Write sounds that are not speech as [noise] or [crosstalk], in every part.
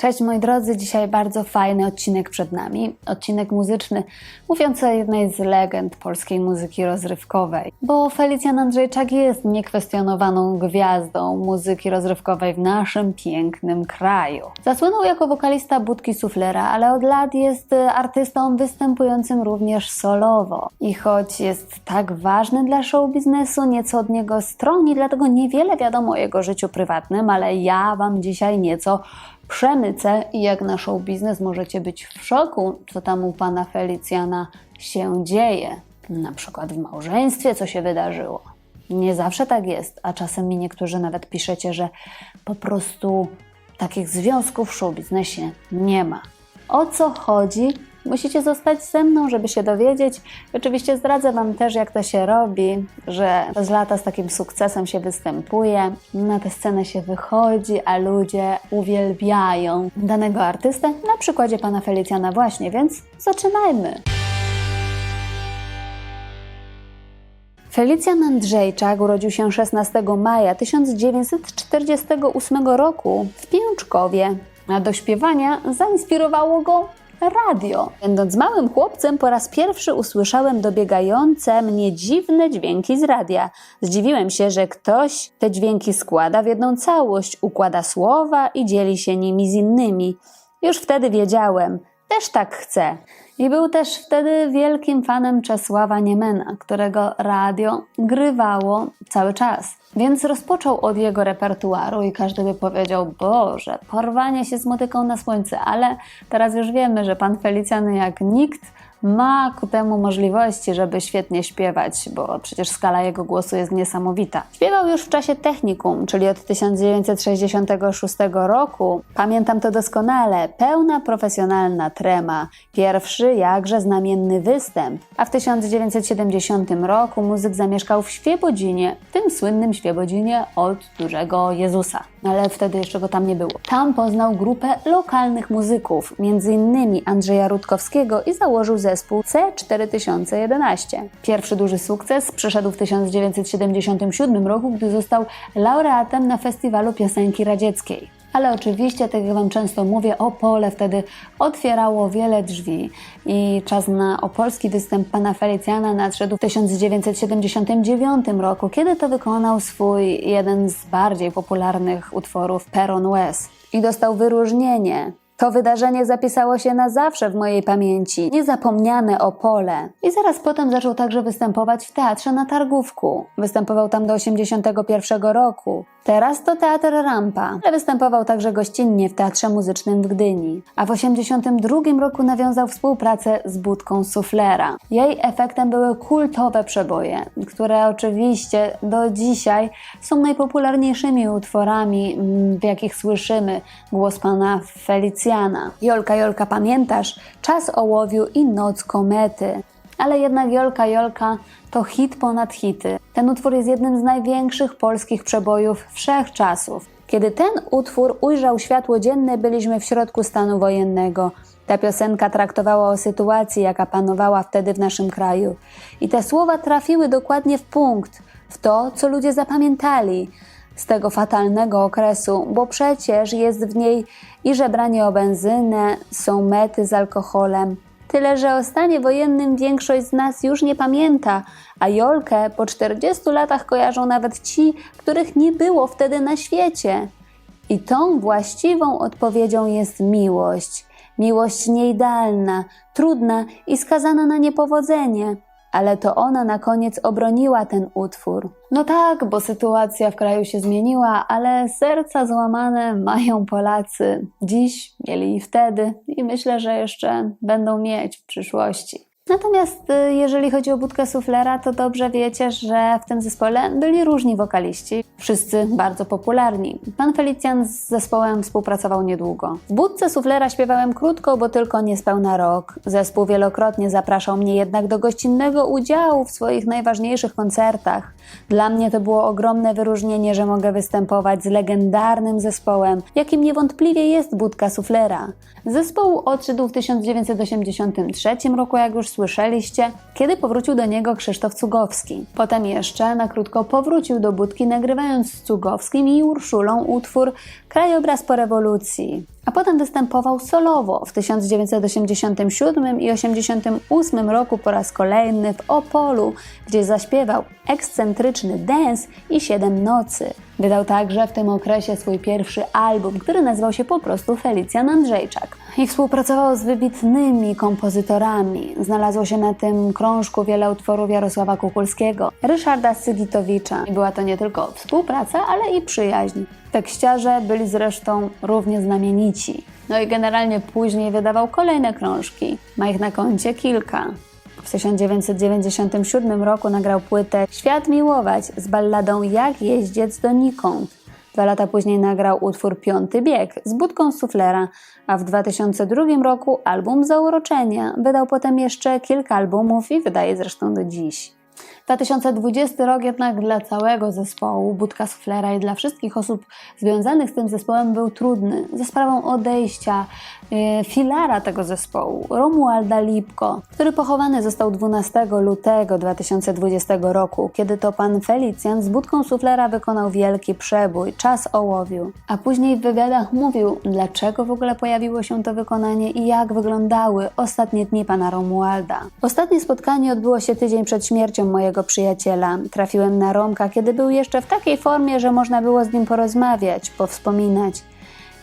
Cześć moi drodzy, dzisiaj bardzo fajny odcinek przed nami. Odcinek muzyczny mówiący o jednej z legend polskiej muzyki rozrywkowej. Bo Felicjan Andrzejczak jest niekwestionowaną gwiazdą muzyki rozrywkowej w naszym pięknym kraju. Zasłynął jako wokalista Budki Suflera, ale od lat jest artystą występującym również solowo. I choć jest tak ważny dla show biznesu, nieco od niego stroni, dlatego niewiele wiadomo o jego życiu prywatnym, ale ja Wam dzisiaj nieco przemycę i jak na show biznes możecie być w szoku, co tam u pana Felicjana się dzieje. Na przykład w małżeństwie, co się wydarzyło. Nie zawsze tak jest, a czasem mi niektórzy nawet piszecie, że po prostu takich związków w show biznesie nie ma. O co chodzi? Musicie zostać ze mną, żeby się dowiedzieć. Oczywiście zdradzę Wam też, jak to się robi, że przez lata z takim sukcesem się występuje, na tę scenę się wychodzi, a ludzie uwielbiają danego artystę. Na przykładzie pana Felicjana właśnie, więc zaczynajmy. Felicjan Andrzejczak urodził się 16 maja 1948 roku w Pięczkowie, a do śpiewania zainspirowało go radio. Będąc małym chłopcem, po raz pierwszy usłyszałem dobiegające mnie dziwne dźwięki z radia. Zdziwiłem się, że ktoś te dźwięki składa w jedną całość, układa słowa i dzieli się nimi z innymi. Już wtedy wiedziałem, też tak chcę. I był też wtedy wielkim fanem Czesława Niemena, którego radio grywało cały czas. Więc rozpoczął od jego repertuaru i każdy by powiedział, Boże, porwanie się z motyką na słońce, ale teraz już wiemy, że pan Felicjan jak nikt ma ku temu możliwości, żeby świetnie śpiewać, bo przecież skala jego głosu jest niesamowita. Śpiewał już w czasie technikum, czyli od 1966 roku. Pamiętam to doskonale. Pełna profesjonalna trema. Pierwszy jakże znamienny występ. A w 1970 roku muzyk zamieszkał w Świebodzinie, tym słynnym Świebodzinie od dużego Jezusa. Ale wtedy jeszcze go tam nie było. Tam poznał grupę lokalnych muzyków, m.in. Andrzeja Rutkowskiego i założył zespół C4011. Pierwszy duży sukces przyszedł w 1977 roku, gdy został laureatem na festiwalu piosenki radzieckiej. Ale oczywiście, tak jak Wam często mówię, Opole wtedy otwierało wiele drzwi i czas na opolski występ pana Felicjana nadszedł w 1979 roku, kiedy to wykonał swój jeden z bardziej popularnych utworów Peron West i dostał wyróżnienie to wydarzenie zapisało się na zawsze w mojej pamięci, niezapomniane Opole. I zaraz potem zaczął także występować w teatrze na Targówku. Występował tam do 81 roku. Teraz to Teatr Rampa, ale występował także gościnnie w Teatrze Muzycznym w Gdyni. A w 82 roku nawiązał współpracę z Budką Suflera. Jej efektem były kultowe przeboje, które oczywiście do dzisiaj są najpopularniejszymi utworami, w jakich słyszymy głos pana Felicja Jolka, Jolka, pamiętasz? Czas ołowiu i noc komety. Ale jednak Jolka, Jolka to hit ponad hity. Ten utwór jest jednym z największych polskich przebojów wszechczasów. Kiedy ten utwór ujrzał światło dzienne, byliśmy w środku stanu wojennego. Ta piosenka traktowała o sytuacji, jaka panowała wtedy w naszym kraju. I te słowa trafiły dokładnie w punkt, w to, co ludzie zapamiętali z tego fatalnego okresu, bo przecież jest w niej i żebranie o benzynę, są mety z alkoholem. Tyle, że o stanie wojennym większość z nas już nie pamięta, a Jolkę po 40 latach kojarzą nawet ci, których nie było wtedy na świecie. I tą właściwą odpowiedzią jest miłość. Miłość nieidealna, trudna i skazana na niepowodzenie ale to ona na koniec obroniła ten utwór. No tak, bo sytuacja w kraju się zmieniła, ale serca złamane mają Polacy. Dziś mieli i wtedy, i myślę, że jeszcze będą mieć w przyszłości. Natomiast y, jeżeli chodzi o budkę suflera, to dobrze wiecie, że w tym zespole byli różni wokaliści, wszyscy bardzo popularni. Pan Felicjan z zespołem współpracował niedługo. W budce suflera śpiewałem krótko, bo tylko niespełna rok. Zespół wielokrotnie zapraszał mnie jednak do gościnnego udziału w swoich najważniejszych koncertach. Dla mnie to było ogromne wyróżnienie, że mogę występować z legendarnym zespołem, jakim niewątpliwie jest budka suflera. Zespół odszedł w 1983 roku, jak już słyszeliście, kiedy powrócił do niego Krzysztof Cugowski. Potem jeszcze na krótko powrócił do Budki, nagrywając z Cugowskim i Urszulą utwór Krajobraz po rewolucji. A potem występował solowo w 1987 i 1988 roku po raz kolejny w Opolu, gdzie zaśpiewał ekscentryczny dance i Siedem nocy. Wydał także w tym okresie swój pierwszy album, który nazywał się po prostu Felicjan Andrzejczak. I współpracował z wybitnymi kompozytorami. Znalazło się na tym krążku wiele utworów Jarosława Kukulskiego, Ryszarda Sygitowicza. I była to nie tylko współpraca, ale i przyjaźń. Tekściarze byli zresztą równie znamienici. No i generalnie później wydawał kolejne krążki. Ma ich na koncie kilka. W 1997 roku nagrał płytę Świat miłować z balladą Jak jeździec donikąd. Dwa lata później nagrał utwór Piąty bieg z budką suflera, a w 2002 roku album Zauroczenia. Wydał potem jeszcze kilka albumów i wydaje zresztą do dziś. 2020 rok jednak dla całego zespołu Budka Suflera i dla wszystkich osób związanych z tym zespołem był trudny. Ze sprawą odejścia e, filara tego zespołu, Romualda Lipko, który pochowany został 12 lutego 2020 roku, kiedy to pan Felicjan z Budką Suflera wykonał wielki przebój, czas ołowiu. A później w wywiadach mówił, dlaczego w ogóle pojawiło się to wykonanie i jak wyglądały ostatnie dni pana Romualda. Ostatnie spotkanie odbyło się tydzień przed śmiercią mojego przyjaciela. Trafiłem na Romka, kiedy był jeszcze w takiej formie, że można było z nim porozmawiać, powspominać.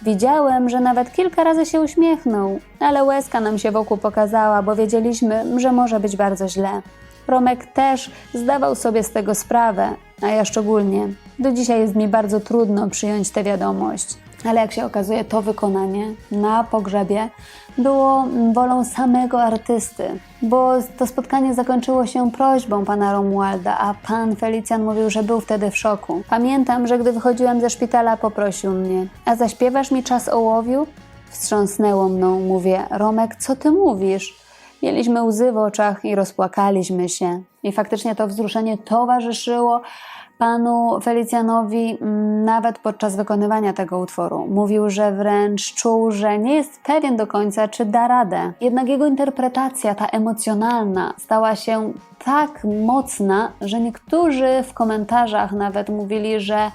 Widziałem, że nawet kilka razy się uśmiechnął, ale łezka nam się wokół pokazała, bo wiedzieliśmy, że może być bardzo źle. Romek też zdawał sobie z tego sprawę, a ja szczególnie. Do dzisiaj jest mi bardzo trudno przyjąć tę wiadomość. Ale jak się okazuje, to wykonanie na pogrzebie było wolą samego artysty, bo to spotkanie zakończyło się prośbą pana Romualda, a pan Felicjan mówił, że był wtedy w szoku. Pamiętam, że gdy wychodziłem ze szpitala, poprosił mnie: A zaśpiewasz mi czas ołowiu? Wstrząsnęło mną, mówię: Romek, co ty mówisz? Mieliśmy łzy w oczach i rozpłakaliśmy się. I faktycznie to wzruszenie towarzyszyło panu Felicjanowi mm, nawet podczas wykonywania tego utworu. Mówił, że wręcz czuł, że nie jest pewien do końca, czy da radę. Jednak jego interpretacja, ta emocjonalna, stała się tak mocna, że niektórzy w komentarzach nawet mówili, że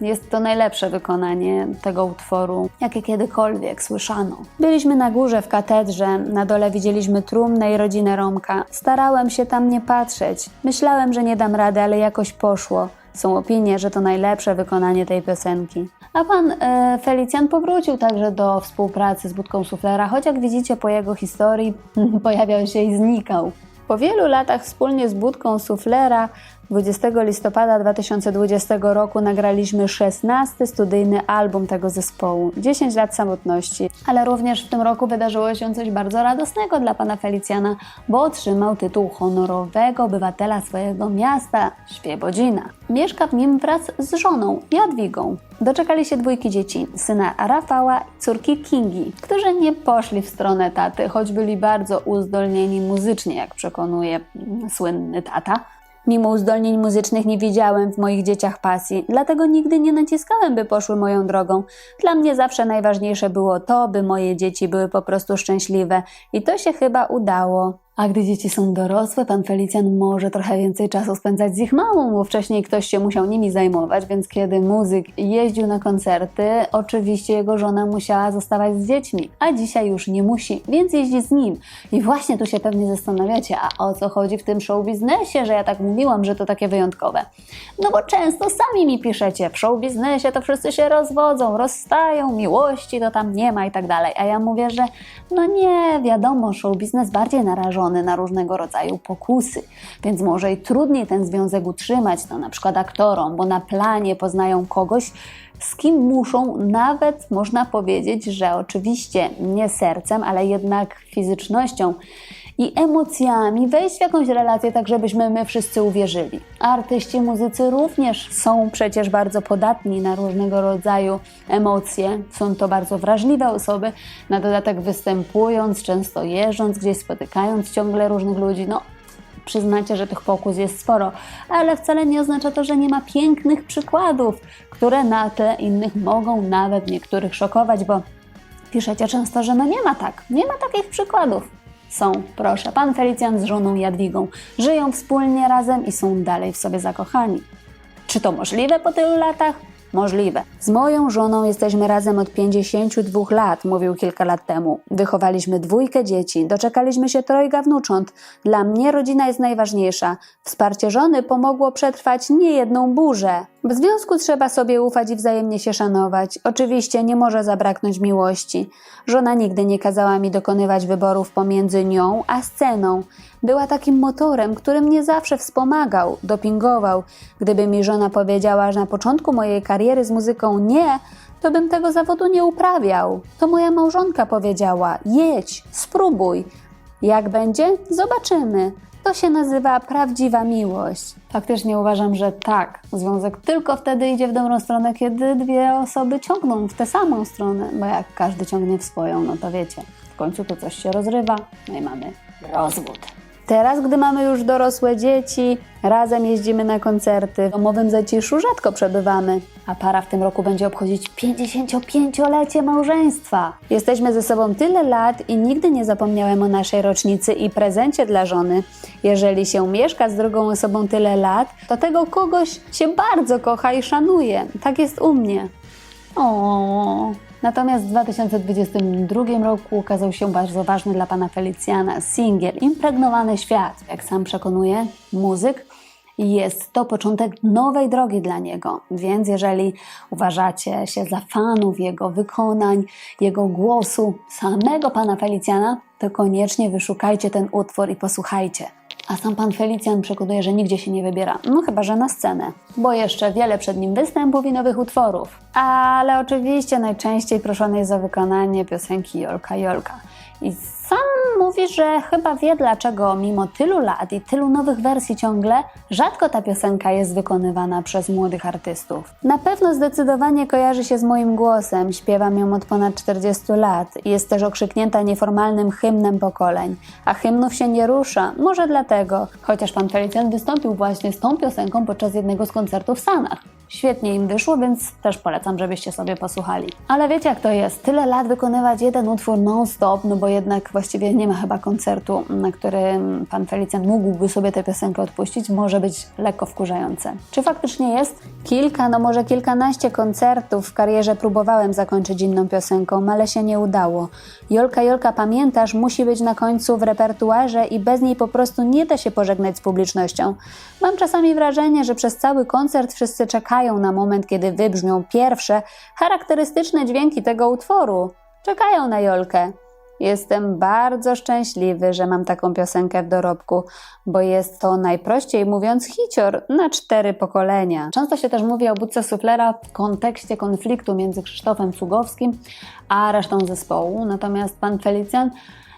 jest to najlepsze wykonanie tego utworu, jakie kiedykolwiek słyszano. Byliśmy na górze w katedrze, na dole widzieliśmy trumnę i rodzinę Romka. Starałem się tam nie patrzeć. Myślałem, że nie dam rady, ale jakoś poszło. Są opinie, że to najlepsze wykonanie tej piosenki. A pan e, Felicjan powrócił także do współpracy z Budką Suflera, choć jak widzicie po jego historii [laughs] pojawiał się i znikał. Po wielu latach wspólnie z Budką Suflera 20 listopada 2020 roku nagraliśmy 16 studyjny album tego zespołu 10 lat samotności. Ale również w tym roku wydarzyło się coś bardzo radosnego dla pana Felicjana, bo otrzymał tytuł honorowego obywatela swojego miasta Świebodzina. Mieszka w nim wraz z żoną Jadwigą. Doczekali się dwójki dzieci, syna Rafała i córki Kingi, którzy nie poszli w stronę taty, choć byli bardzo uzdolnieni muzycznie, jak przekonuje słynny tata. Mimo uzdolnień muzycznych nie widziałem w moich dzieciach pasji, dlatego nigdy nie naciskałem, by poszły moją drogą. Dla mnie zawsze najważniejsze było to, by moje dzieci były po prostu szczęśliwe i to się chyba udało. A gdy dzieci są dorosłe, pan Felicjan może trochę więcej czasu spędzać z ich mamą, bo wcześniej ktoś się musiał nimi zajmować, więc kiedy muzyk jeździł na koncerty, oczywiście jego żona musiała zostawać z dziećmi, a dzisiaj już nie musi, więc jeździ z nim. I właśnie tu się pewnie zastanawiacie, a o co chodzi w tym show biznesie, że ja tak mówiłam, że to takie wyjątkowe. No bo często sami mi piszecie, w show biznesie to wszyscy się rozwodzą, rozstają, miłości to tam nie ma i tak dalej. A ja mówię, że no nie, wiadomo, show biznes bardziej narażony na różnego rodzaju pokusy, więc może i trudniej ten związek utrzymać, no na przykład aktorom, bo na planie poznają kogoś, z kim muszą nawet, można powiedzieć, że oczywiście nie sercem, ale jednak fizycznością i emocjami wejść w jakąś relację, tak żebyśmy my wszyscy uwierzyli. Artyści, muzycy również są przecież bardzo podatni na różnego rodzaju emocje. Są to bardzo wrażliwe osoby, na dodatek występując, często jeżdżąc gdzieś, spotykając ciągle różnych ludzi. No, przyznacie, że tych pokus jest sporo, ale wcale nie oznacza to, że nie ma pięknych przykładów, które na tle innych mogą nawet niektórych szokować, bo piszecie często, że no nie ma tak, nie ma takich przykładów. Są, proszę, pan Felicjan z żoną Jadwigą żyją wspólnie razem i są dalej w sobie zakochani. Czy to możliwe po tylu latach? Możliwe. Z moją żoną jesteśmy razem od 52 lat, mówił kilka lat temu. Wychowaliśmy dwójkę dzieci, doczekaliśmy się trojga wnucząt. Dla mnie rodzina jest najważniejsza. Wsparcie żony pomogło przetrwać niejedną burzę. W związku trzeba sobie ufać i wzajemnie się szanować. Oczywiście nie może zabraknąć miłości. Żona nigdy nie kazała mi dokonywać wyborów pomiędzy nią a sceną. Była takim motorem, który mnie zawsze wspomagał, dopingował. Gdyby mi żona powiedziała, że na początku mojej kariery z muzyką nie, to bym tego zawodu nie uprawiał. To moja małżonka powiedziała: jedź, spróbuj. Jak będzie? Zobaczymy. To się nazywa prawdziwa miłość. Faktycznie uważam, że tak. Związek tylko wtedy idzie w dobrą stronę, kiedy dwie osoby ciągną w tę samą stronę, bo jak każdy ciągnie w swoją, no to wiecie, w końcu to coś się rozrywa, no i mamy rozwód. Teraz, gdy mamy już dorosłe dzieci, razem jeździmy na koncerty, w domowym zaciszu rzadko przebywamy, a para w tym roku będzie obchodzić 55-lecie małżeństwa. Jesteśmy ze sobą tyle lat i nigdy nie zapomniałem o naszej rocznicy i prezencie dla żony. Jeżeli się mieszka z drugą osobą tyle lat, to tego kogoś się bardzo kocha i szanuje. Tak jest u mnie. O. Natomiast w 2022 roku ukazał się bardzo ważny dla pana Felicjana singiel Impregnowany świat. Jak sam przekonuje muzyk, jest to początek nowej drogi dla niego. Więc jeżeli uważacie się za fanów jego wykonań, jego głosu, samego pana Felicjana, to koniecznie wyszukajcie ten utwór i posłuchajcie. A sam pan Felicjan przekonuje, że nigdzie się nie wybiera. No chyba, że na scenę. Bo jeszcze wiele przed nim występów i nowych utworów. Ale oczywiście najczęściej proszony jest o wykonanie piosenki Jolka Jolka. I sam mówi, że chyba wie dlaczego mimo tylu lat i tylu nowych wersji ciągle, rzadko ta piosenka jest wykonywana przez młodych artystów. Na pewno zdecydowanie kojarzy się z moim głosem, śpiewam ją od ponad 40 lat. Jest też okrzyknięta nieformalnym hymnem pokoleń, a hymnów się nie rusza, może dlatego, chociaż pan Felicjan wystąpił właśnie z tą piosenką podczas jednego z koncertów w Sanach. Świetnie im wyszło, więc też polecam, żebyście sobie posłuchali. Ale wiecie jak to jest, tyle lat wykonywać jeden utwór non-stop, no bo jednak właściwie nie ma chyba koncertu, na którym pan Felicjan mógłby sobie tę piosenkę odpuścić, może być lekko wkurzające. Czy faktycznie jest? Kilka, no może kilkanaście koncertów w karierze próbowałem zakończyć inną piosenką, ale się nie udało. Jolka, Jolka, pamiętasz, musi być na końcu w repertuarze i bez niej po prostu nie da się pożegnać z publicznością. Mam czasami wrażenie, że przez cały koncert wszyscy czekają na moment, kiedy wybrzmią pierwsze, charakterystyczne dźwięki tego utworu. Czekają na Jolkę. Jestem bardzo szczęśliwy, że mam taką piosenkę w dorobku, bo jest to najprościej mówiąc hicior na cztery pokolenia. Często się też mówi o budce suflera w kontekście konfliktu między Krzysztofem Cugowskim a resztą zespołu, natomiast pan Felicjan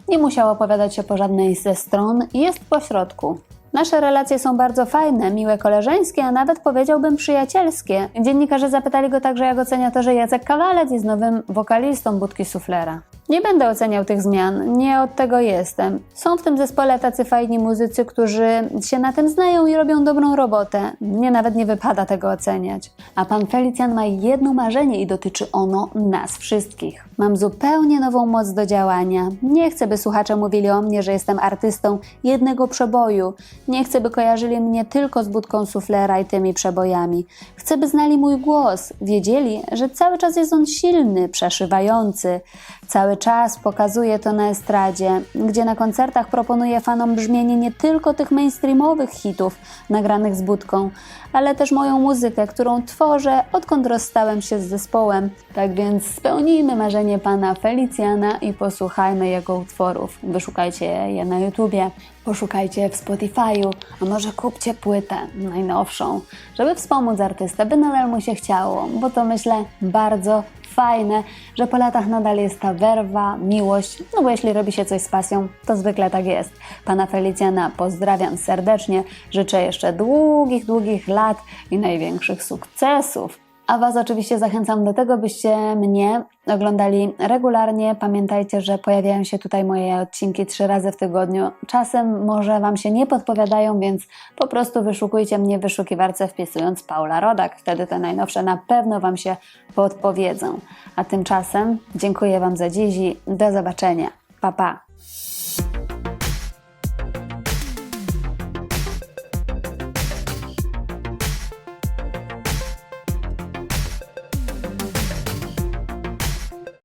nie musiał opowiadać się po żadnej ze stron jest pośrodku. Nasze relacje są bardzo fajne, miłe, koleżeńskie, a nawet powiedziałbym przyjacielskie. Dziennikarze zapytali go także, jak ocenia to, że Jacek Kawalec jest nowym wokalistą Budki Suflera. Nie będę oceniał tych zmian, nie od tego jestem. Są w tym zespole tacy fajni muzycy, którzy się na tym znają i robią dobrą robotę. Mnie nawet nie wypada tego oceniać. A pan Felicjan ma jedno marzenie i dotyczy ono nas wszystkich. Mam zupełnie nową moc do działania. Nie chcę, by słuchacze mówili o mnie, że jestem artystą jednego przeboju. Nie chcę, by kojarzyli mnie tylko z budką suflera i tymi przebojami. Chcę, by znali mój głos, wiedzieli, że cały czas jest on silny, przeszywający. Cały czas pokazuję to na estradzie, gdzie na koncertach proponuję fanom brzmienie nie tylko tych mainstreamowych hitów nagranych z budką, ale też moją muzykę, którą tworzę, odkąd rozstałem się z zespołem. Tak więc spełnijmy marzenie pana Felicjana i posłuchajmy jego utworów. Wyszukajcie je na YouTubie, poszukajcie w Spotify'u, a może kupcie płytę najnowszą, żeby wspomóc artystę, by nadal mu się chciało, bo to myślę bardzo fajne, że po latach nadal jest ta werwa, miłość, no bo jeśli robi się coś z pasją, to zwykle tak jest. Pana Felicjana pozdrawiam serdecznie, życzę jeszcze długich, długich lat i największych sukcesów. A Was oczywiście zachęcam do tego, byście mnie oglądali regularnie. Pamiętajcie, że pojawiają się tutaj moje odcinki trzy razy w tygodniu. Czasem może Wam się nie podpowiadają, więc po prostu wyszukujcie mnie w wyszukiwarce wpisując Paula Rodak. Wtedy te najnowsze na pewno Wam się podpowiedzą. A tymczasem dziękuję Wam za dziś i do zobaczenia. Pa, pa!